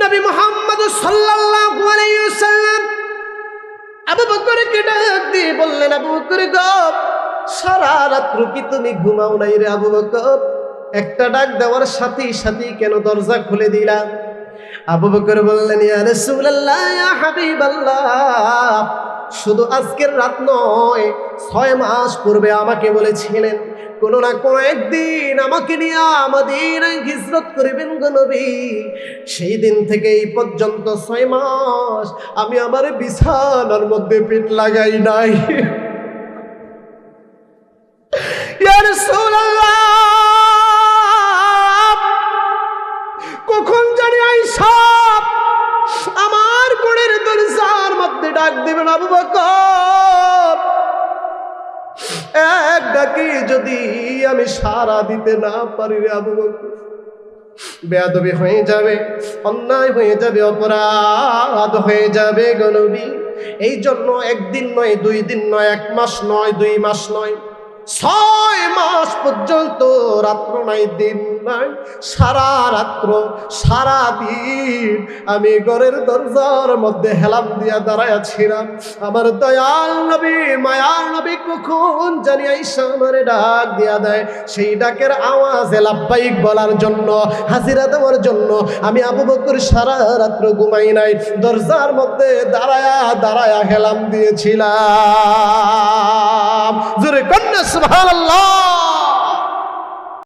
নবী মোহাম্মদ ওয়াসাল্লাম আবু বকরকে ডাক দিয়ে বললেন, আবু বকর গো, সারা রাত্র কি তুমি ঘুমাও নাই রে আবু বকর? একটা ডাক দেওয়ার সাথে সাথে কেন দরজা খুলে দিলাম। আবু বকর বললেন, ইয়া রাসূলুল্লাহ, ইয়া হাবিবাল্লাহ। শুধু আজকের রাত নয়, ছয় মাস পূর্বে আমাকে বলেছিলেন, কোনো না কোনো একদিন আমাকে নিয়ে আমাদের হিজরত করবেন নবী। সেই দিন থেকে এই পর্যন্ত ছয় মাস আমি আমার বিছানার মধ্যে পেট লাগাই নাই। কখন জানি আইসা আবু বকর। এক ডাকি যদি আমি সারা দিতে না পারি রে আবু বেয়াদবি হয়ে যাবে, অন্যায় হয়ে যাবে, অপরাধ হয়ে যাবে গনবী এই জন্য একদিন নয়, দুই দিন নয়, এক মাস নয়, দুই মাস নয়, ছয় মাস পর্যন্ত রাত্র নাই, দিন নাই, সারা রাত্র, সারা দিন আমি ঘরের দরজার মধ্যে হেলাম দিয়া দাঁড়ায় ছিলাম। আমার দয়াল নবী, মায়াল নবী কখন জানি আইসা আমারে ডাক দিয়া দেয়। সেই ডাকের আওয়াজে লাভবাহিক বলার জন্য, হাজিরা দেওয়ার জন্য আমি আবু বকর সারা রাত্র ঘুমাই নাই। দরজার মধ্যে দাঁড়ায়া দাঁড়ায়া হেলাম দিয়েছিলাম। জোরে কন্যা, সুবহানাল্লাহ!